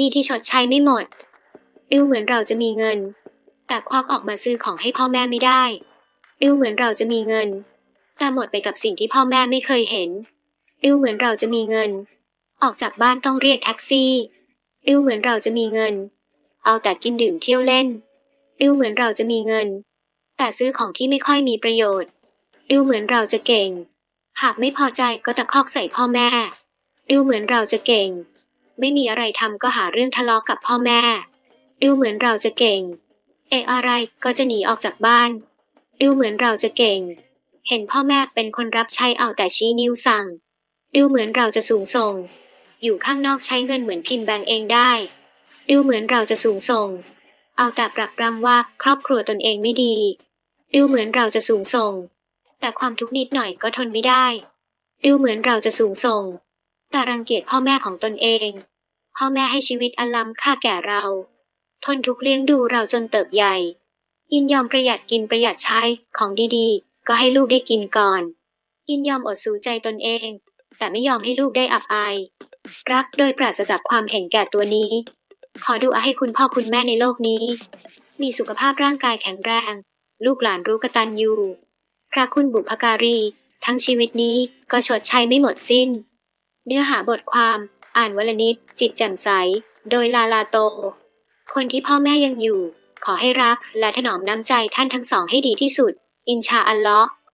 นี้ที่ชดใช้ไม่หมด ดูเหมือนเราจะมีเงิน แต่ควักออกมาซื้อของให้พ่อแม่ไม่ได้ ดูเหมือนเราจะมีเงิน แต่หมดไปกับสิ่งที่พ่อแม่ไม่เคยเห็น ดูเหมือนเราจะมีเงิน ออกจากบ้านต้องเรียกแท็กซี่ ดูเหมือนเราจะมีเงิน เอาแต่กินดื่มเที่ยวเล่น ดูเหมือนเราจะมีเงิน แต่ซื้อของที่ไม่ค่อยมีประโยชน์ ดูเหมือนเราจะเก่ง หากไม่พอใจก็ตะคอกใส่พ่อแม่ ดูเหมือนเราจะเก่ง ไม่มีอะไรทำก็หาเรื่องทะเลาะกับพ่อแม่ ดูเหมือนเราจะเก่ง เอะอะไรก็จะหนีออกจากบ้าน ดูเหมือนเราจะเก่ง เห็นพ่อแม่เป็นคนรับใช้เอาแต่ชี้นิ้วสั่ง ดูเหมือนเราจะสูงส่ง อยู่ข้างนอกใช้เงินเหมือนพิมพ์แบงเองได้ ดูเหมือนเราจะสูงส่ง เอาแต่ปรักปรำว่าครอบครัวตนเองไม่ดี ดูเหมือนเราจะสูงส่ง แต่ความทุกข์นิดหน่อยก็ทนไม่ได้ ดูเหมือนเราจะสูงส่ง แต่รังเกียจพ่อแม่ของตนเอง พ่อแม่ให้ชีวิตอันล้ำค่าแก่เรา ทนทุกเลี้ยงดูเราจนเติบใหญ่ ยินยอมประหยัดกินประหยัดใช้ของดีๆ ก็ให้ลูกได้กินก่อน ยินยอมอดสูใจตนเอง แต่ไม่ยอมให้ลูกได้อับอาย รักโดยปราศจากความเห็นแก่ตัวนี้ ขอดูอาให้คุณพ่อคุณแม่ในโลกนี้ มีสุขภาพร่างกายแข็งแรง ลูกหลานรู้กตัญญูพระคุณบุพการี ทั้งชีวิตนี้ก็ชดใช้ไม่หมดสิ้น เนื้อหาบทความ อ่านวลนิด จิตแจ่มใส โดยลาลาโต คนที่พ่อแม่ยังอยู่ ขอให้รักและถนอมน้ำใจท่านทั้งสองให้ดีที่สุด อินชาอัลลอฮ์